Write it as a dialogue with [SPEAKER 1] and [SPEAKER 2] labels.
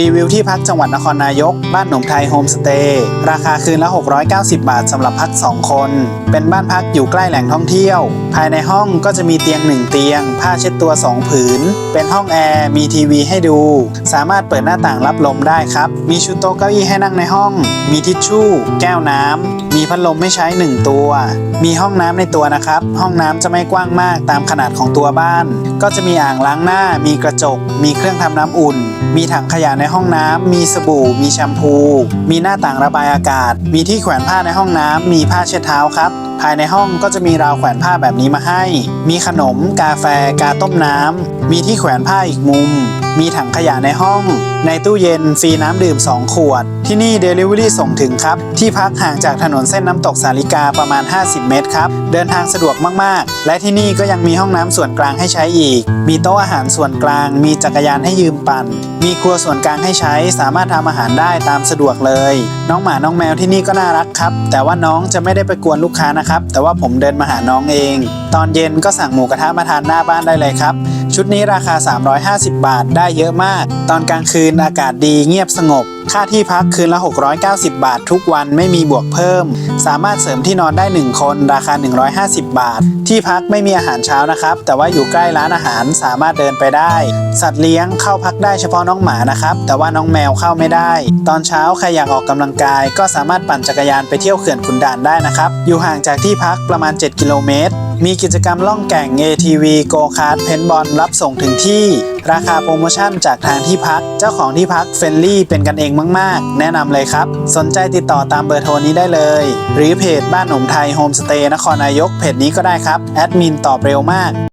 [SPEAKER 1] รีวิวที่พักจังหวัดนครนายก บ้านหนุ่มไทยโฮมสเตย์ราคาคืนละ 690 บาทสำหรับพัก 2 คน เป็นบ้านพักอยู่ใกล้แหล่งท่องเที่ยว ภายในห้องก็จะมีเตียง 1 เตียง ผ้าเช็ดตัว 2 ผืน เป็นห้องแอร์ มีทีวีให้ดู สามารถเปิดหน้าต่างรับลมได้ครับ มีชุดโต๊ะเก้าอี้ให้นั่งในห้อง มีทิชชู่ แก้วน้ำมีพัดลมให้ใช้ 1 ตัว มีห้องน้ำในตัวนะครับ ห้องน้ำจะไม่กว้างมากตามขนาดของตัวบ้าน ก็จะมีอ่างล้างหน้า มีกระจก มีเครื่องทำน้ำอุ่น มีถังขยะในในห้องน้ำมีสบู่ มีแชมพู มีหน้าต่างระบายอากาศ มีที่แขวนผ้าในห้องน้ำมีผ้าเช็ดเท้าครับ ภายในห้องก็จะมีราวแขวนผ้าแบบนี้มาให้ มีขนม กาแฟ กาต้มน้ำมีที่แขวนผ้าอีกมุม มีถังขยะในห้อง ในตู้เย็นฟรีน้ำดื่ม 2 ขวด ที่นี่ Delivery ส่งถึงครับ ที่พักห่างจากถนนเส้นน้ำตกสาลิกาประมาณ 50 เมตรครับ เดินทางสะดวกมากๆ และที่นี่ก็ยังมีห้องน้ำส่วนกลางให้ใช้อีก มีโต๊ะอาหารส่วนกลาง มีจักรยานให้ยืมปั่น มีครัวส่วนกลางให้ใช้ สามารถทำอาหารได้ตามสะดวกเลย น้องหมาน้องแมวที่นี่ก็น่ารักครับ แต่ว่าน้องจะไม่ได้ไปกวนลูกค้านะครับ แต่ว่าผมเดินมาหาน้องเอง ตอนเย็นก็สั่งหมูกระทะมาทานหน้าบ้านได้เลยครับ ชุดนี้ราคา 350 บาทได้เยอะมาก ตอนกลางคืนอากาศดีเงียบสงบ ค่าที่พักคืนละ 690 บาททุกวันไม่มีบวกเพิ่ม สามารถเสริมที่นอนได้ 1 คนราคา 150 บาท ที่พักไม่มีอาหารเช้านะครับ แต่ว่าอยู่ใกล้ร้านอาหารสามารถเดินไปได้ สัตว์เลี้ยงเข้าพักได้เฉพาะน้องหมานะครับ แต่ว่าน้องแมวเข้าไม่ได้ ตอนเช้าใครอยากออกกำลังกาย ก็สามารถปั่นจักรยานไปเที่ยวเขื่อนขุนด่านได้นะครับ อยู่ห่างจากที่พักประมาณ 7 กิโลเมตร มีกิจกรรมล่องแก่ง ATV โกคาร์ดเพนบอลรับส่งถึงที่ ราคาโปรโมชั่นจากทางที่พัก เจ้าของที่พักเฟนลี่เป็นกันเองมาก ๆ แนะนำเลยครับ สนใจติดต่อตามเบอร์โทรนี้ได้เลย หรือเพจบ้านหนุ่มไทยโฮมสเตย์นครนายกเพจนี้ก็ได้ครับ แอดมินตอบเร็วมาก